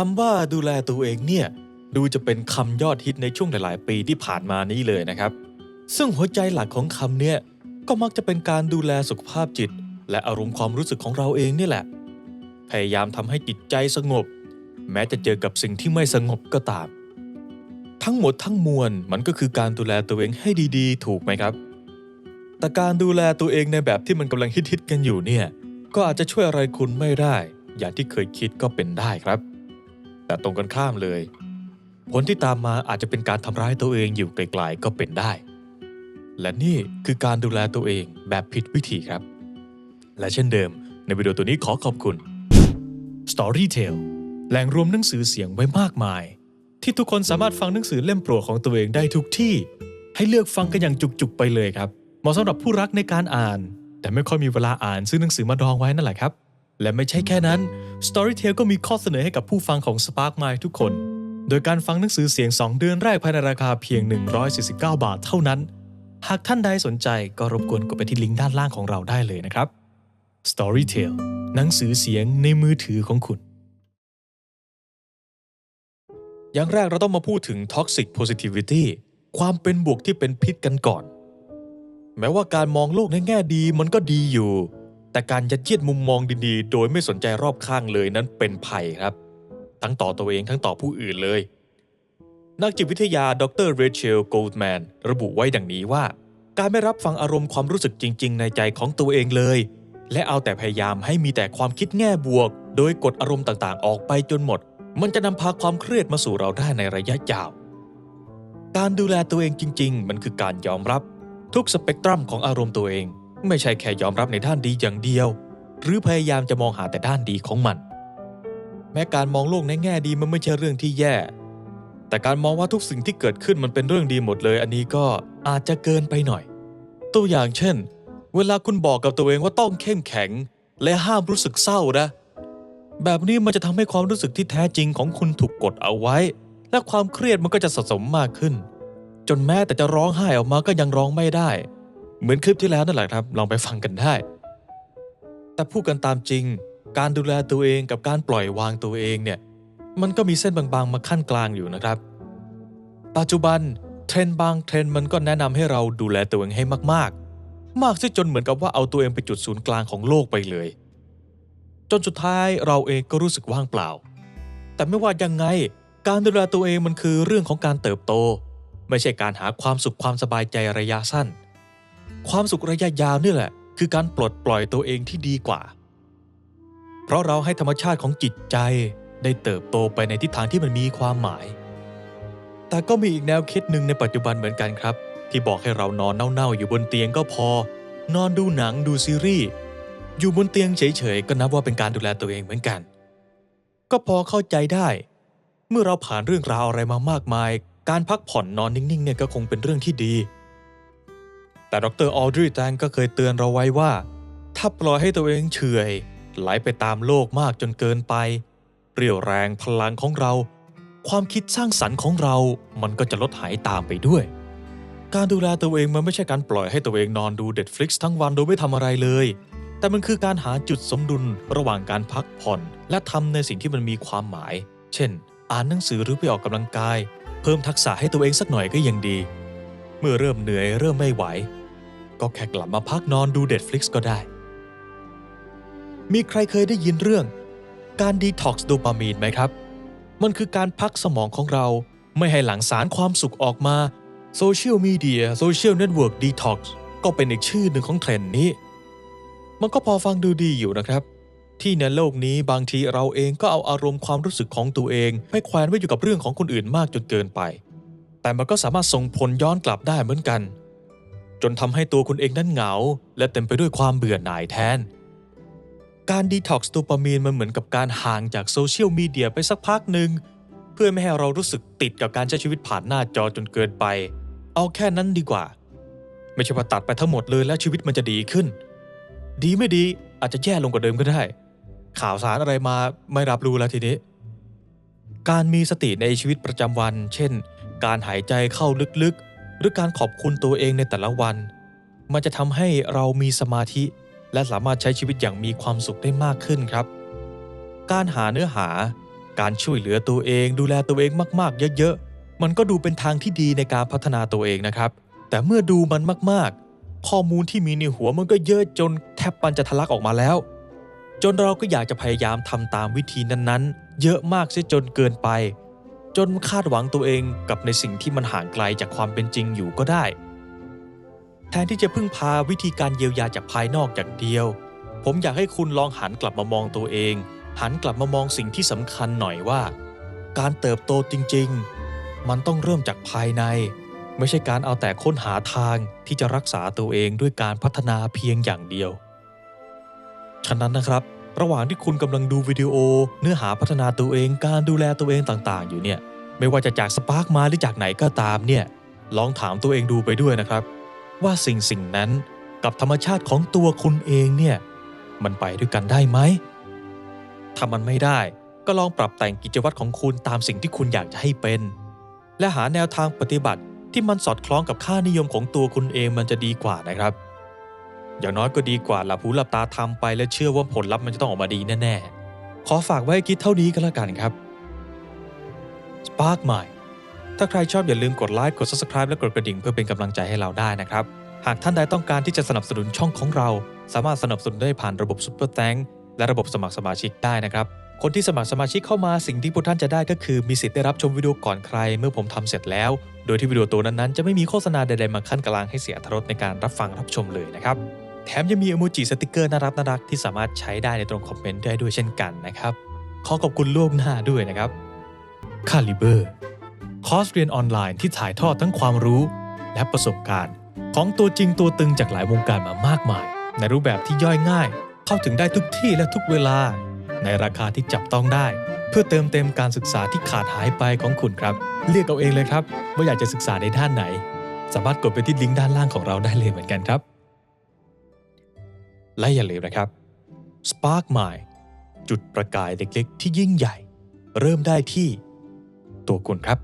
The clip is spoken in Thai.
คำว่าดูแลตัวเองเนี่ยดูจะเป็นคำยอดฮิตในช่วงหลาย ๆ ปีที่ผ่านมานี้เลยนะครับ ซึ่งหัวใจหลักของคำเนี่ยก็มักจะเป็นการดูแลสุขภาพจิต และอารมณ์ความรู้สึกของเราเองนี่แหละ พยายามทำให้จิตใจสงบ แม้จะเจอกับสิ่งที่ไม่สงบก็ตาม ทั้งหมดทั้งมวลมันก็คือการดูแลตัวเองให้ดีๆ ถูกไหมครับ แต่การดูแลตัวเองในแบบที่มันกำลังฮิตๆกันอยู่เนี่ยก็อาจจะช่วยอะไรคุณไม่ได้ อย่างที่เคยคิดก็เป็นได้ครับ แต่ตรงกันข้ามเลย ผลที่ตามมาอาจจะเป็นการทำร้ายตัวเองอยู่ไกลๆก็เป็นได้ และนี่คือการดูแลตัวเองแบบผิดวิธีครับ และเช่นเดิม ในวิดีโอตัวนี้ขอขอบคุณ Storytel แหล่งรวมหนังสือเสียงไว้มากมาย ที่ทุกคนสามารถฟังหนังสือเล่มโปรดของตัวเองได้ทุกที่ ให้เลือกฟังกันอย่างจุกๆไปเลยครับ เหมาะสำหรับผู้รักในการอ่าน แต่ไม่ค่อยมีเวลาอ่านซื้อหนังสือมาดองไว้นั่นแหละครับ และไม่ใช่แค่นั้น Storytel ก็มีข้อเสนอให้กับผู้ฟังของ Spark Mind ทุกคน โดยการฟังหนังสือเสียง 2 เดือนแรกภายในราคาเพียง 149 บาทเท่านั้น หากท่านใดสนใจก็รบกวนกดไปที่ลิงก์ด้านล่างของเราได้เลยนะครับ Storytel หนังสือเสียงในมือถือของคุณ อย่างแรกเราต้องมาพูดถึง toxic positivity ความเป็นบวกที่เป็นพิษกันก่อน แม้ว่าการมองโลกในแง่ดีมันก็ดีอยู่ แต่การยัดเยียดมุมมองดีๆ โดยไม่สนใจรอบข้างเลยนั้นเป็นภัยครับ ทั้งต่อตัวเองทั้งต่อผู้อื่นเลย นักจิตวิทยาดรเรเชลโกลด์แมนระบุไว้ดังนี้ว่า การไม่รับฟังอารมณ์ความรู้สึกจริง ๆ ในใจของตัวเองเลย และเอาแต่พยายามให้มีแต่ความคิดแง่บวก โดยกดอารมณ์ต่างๆ ออกไปจนหมด มันจะนำพาความเครียดมาสู่เราได้ในระยะยาว การดูแลตัวเองจริง ๆ มันคือการยอมรับ ทุกสเปกตรัมของอารมณ์ตัวเอง ไม่ใช่แค่ยอมรับในด้านดีอย่างเดียว หรือพยายามจะมองหาแต่ด้านดีของมัน แม้การมองโลกในแง่ดีมันไม่ใช่เรื่องที่แย่ แต่การมองว่าทุกสิ่งที่เกิดขึ้นมันเป็นเรื่องดีหมดเลย อันนี้ก็อาจจะเกินไปหน่อย ตัวอย่างเช่น เวลาคุณบอกกับตัวเองว่าต้องเข้มแข็ง และห้ามรู้สึกเศร้านะ แบบนี้มันจะทำให้ความรู้สึกที่แท้จริงของคุณถูกกดเอาไว้ และความเครียดมันก็จะสะสมมากขึ้น จนแม้แต่จะร้องไห้ออกมาก็ยังร้องไม่ได้ เหมือนคลิปที่แล้วนั่นแหละครับ ลองไปฟังกันได้ แต่พูดกันตามจริง การดูแลตัวเองกับการปล่อยวางตัวเองเนี่ย มันก็มีเส้นบางๆ มาขั้นกลางอยู่นะครับ ปัจจุบันเทรนบางเทรนมันก็แนะนำให้เราดูแลตัวเองให้มากๆ มากซะจนเหมือนกับว่าเอาตัวเองไปจุดศูนย์กลางของโลกไปเลย จนสุดท้ายเราเองก็รู้สึกว่างเปล่า แต่ไม่ว่ายังไง การดูแลตัวเองมันคือเรื่องของการเติบโต ไม่ใช่การหาความสุขความสบายใจระยะสั้น ความสุขระยะยาวนี่แหละ คือการปลดปล่อยตัวเองที่ดีกว่า เพราะเราให้ธรรมชาติของจิตใจได้เติบโตไปในทิศทางที่มันมีความหมาย แต่ก็มีอีกแนวคิดหนึ่งในปัจจุบันเหมือนกันครับ ที่บอกให้เรานอนเน่าๆอยู่บนเตียงก็พอ นอนดูหนังดูซีรีส์อยู่บนเตียงเฉยๆก็นับว่าเป็นการดูแลตัวเองเหมือนกัน ก็พอเข้าใจได้ เมื่อเราผ่านเรื่องราวอะไรมามากมาย การพักผ่อนนอนนิ่งๆเนี่ยก็คงเป็นเรื่องที่ดี แต่ดรออดรีแตงก็เคยเตือนเราไว้ว่า ถ้าปล่อยให้ตัวเองเฉยไหลไปตามโลกมากจนเกินไป เรี่ยวแรงพลังของเรา ความคิดสร้างสรรค์ของเรา มันก็จะลดหายตามไปด้วย การดูแลตัวเองมันไม่ใช่การปล่อยให้ตัวเองนอนดู Netflix ทั้งวันโดยไม่ทำอะไรเลย แต่มันคือการหาจุดสมดุลระหว่างการพักผ่อน และทำในสิ่งที่มันมีความหมาย เช่น อ่านหนังสือหรือไปออกกำลังกาย เพิ่มทักษะให้ตัวเองสักหน่อยก็ยังดี เมื่อเริ่มเหนื่อยเริ่มไม่ไหว ก็แค่กลับมาพักนอนดู Netflix ก็ได้ มีใครเคยได้ยินเรื่อง การดีท็อกซ์โดปามีนไหมครับ มันคือการพักสมองของเราไม่ให้หลั่งสารความสุขออกมาโซเชียลมีเดียโซเชียลเน็ตเวิร์กดีท็อกซ์ก็เป็นอีกชื่อหนึ่งของเทรนด์นี้ มันก็พอฟังดูดีอยู่นะครับ ที่ในโลกนี้บางทีเราเองก็เอาอารมณ์ความรู้สึกของตัวเองไปแขวนไว้อยู่กับเรื่องของคนอื่นมากจนเกินไป แต่มันก็สามารถส่งผลย้อนกลับได้เหมือนกัน จนทำให้ตัวคุณเองนั้นเหงา และเต็มไปด้วยความเบื่อหน่ายแทน การดีท็อกซ์โดปามีนมันเหมือนกับการห่างจากโซเชียลมีเดียไปสักพักหนึ่งเพื่อไม่ให้เรารู้สึกติดกับการใช้ชีวิตผ่านหน้าจอจนเกินไป เอาแค่นั้นดีกว่า ไม่ใช่ว่าตัดไปทั้งหมดเลยแล้วชีวิตมันจะดีขึ้น ดีไม่ดีอาจจะแย่ลงกว่าเดิมก็ได้ ข่าวสารอะไรมาไม่รับรู้แล้วทีนี้ การมีสติในชีวิตประจำวัน เช่น การหายใจเข้าลึกๆ หรือการขอบคุณตัวเองในแต่ละวัน มันจะทำให้เรามีสมาธิ และสามารถใช้ชีวิตอย่างมีความสุขได้มากขึ้นครับ การหาเนื้อหา การช่วยเหลือตัวเอง ดูแลตัวเองมากๆ เยอะๆ มันก็ดูเป็นทางที่ดีในการพัฒนาตัวเองนะครับ แต่เมื่อดูมันมากๆ ข้อมูลที่มีในหัวมันก็เยอะจนแทบปันจะทะลักออกมาแล้ว จนเราก็อยากจะพยายามทำตามวิธีนั้นๆ เยอะมากเสียจนเกินไป จนคาดหวังตัวเองกับในสิ่งที่มันห่างไกลจากความเป็นจริงอยู่ก็ได้ แทนที่จะพึ่งพาวิธีการเยียวยาจากภายนอกอย่างเดียว ผมอยากให้คุณลองหันกลับมามองตัวเอง หันกลับมามองสิ่งที่สำคัญหน่อยว่า การเติบโตจริง ๆ มันต้องเริ่มจากภายใน ไม่ใช่การเอาแต่ค้นหาทางที่จะรักษาตัวเองด้วยการพัฒนาเพียงอย่างเดียว ฉะนั้นนะครับ ระหว่างที่คุณกำลังดูวิดีโอ เนื้อหาพัฒนาตัวเองการดูแลตัวเองต่างๆ อยู่เนี่ย ไม่ว่าจะจากสปาร์กมาหรือจากไหนก็ตามเนี่ย ลองถามตัวเองดูไปด้วยนะครับ ว่าสิ่งสิ่งนั้นกับธรรมชาติของตัวคุณเองเนี่ย มันไปด้วยกันได้ไหมถ้ามันไม่ได้ก็ลองปรับแต่งกิจวัตรของคุณตามสิ่งที่คุณอยากจะให้เป็น และหาแนวทางปฏิบัติที่มันสอดคล้องกับค่านิยมของตัวคุณเองมันจะดีกว่านะครับ อย่างน้อยก็ดีกว่าหลับหูหลับตาทำไปและเชื่อว่าผลลัพธ์มันจะต้องออกมาดีแน่ๆ ขอฝากไว้ให้คิดเท่านี้ก็แล้วกันครับ Spark Mind ถ้าใครชอบอย่าลืมกดไลค์กด Subscribe และกดกระดิ่งเพื่อเป็นกำลังใจให้เราได้นะครับ หากท่านใดต้องการที่จะสนับสนุนช่องของเรา สามารถสนับสนุนได้ผ่านระบบ Super Thank และระบบสมัครสมาชิกได้นะครับคนที่สมัครสมาชิกเข้ามาสิ่งที่พวกท่านจะได้ก็คือมีสิทธิ์ได้รับชมวิดีโอก่อนใครเมื่อผมทำเสร็จแล้ว โดยที่วิดีโอตัวนั้นๆ จะไม่มีโฆษณาใดๆมาขั้นกลางให้เสียอรรถรสในการรับฟังรับชมเลยนะครับ แถมยังมีอ m โมจิสติกเกอร์น่ารักน่ารักที่สามารถใช้ได้ในตรงคอมเมนต์ได้ด้วยเช่นกันนะครับ ขอขอบคุณล่วงหน้าด้วยนะครับ c a l i b e r คอร์สเรียนออนไลน์ที่ถ่ายทอดทั้งความรู้ และประสบการณ์ ของตัวจริงตัวตึงจากหลายวงการมามากมาย ในรูปแบบที่ย่อยง่าย เข้าถึงได้ทุกที่และทุกเวลา ในราคาที่จับต้องได้ เพื่อเติมเต็มการศึกษาที่ขาดหายไปของคุณครับ เลือกเอาเองเลยครับ ว่าอยากจะศึกษาในด้านไหน สามารถกดไปที่ลิงก์ด้านล่างของเราได้เลยเหมือนกันครับ และอย่าลืมนะครับ Spark Mind จุดประกายเล็กๆ ที่ยิ่งใหญ่ เริ่มได้ที่ตัวคุณครับ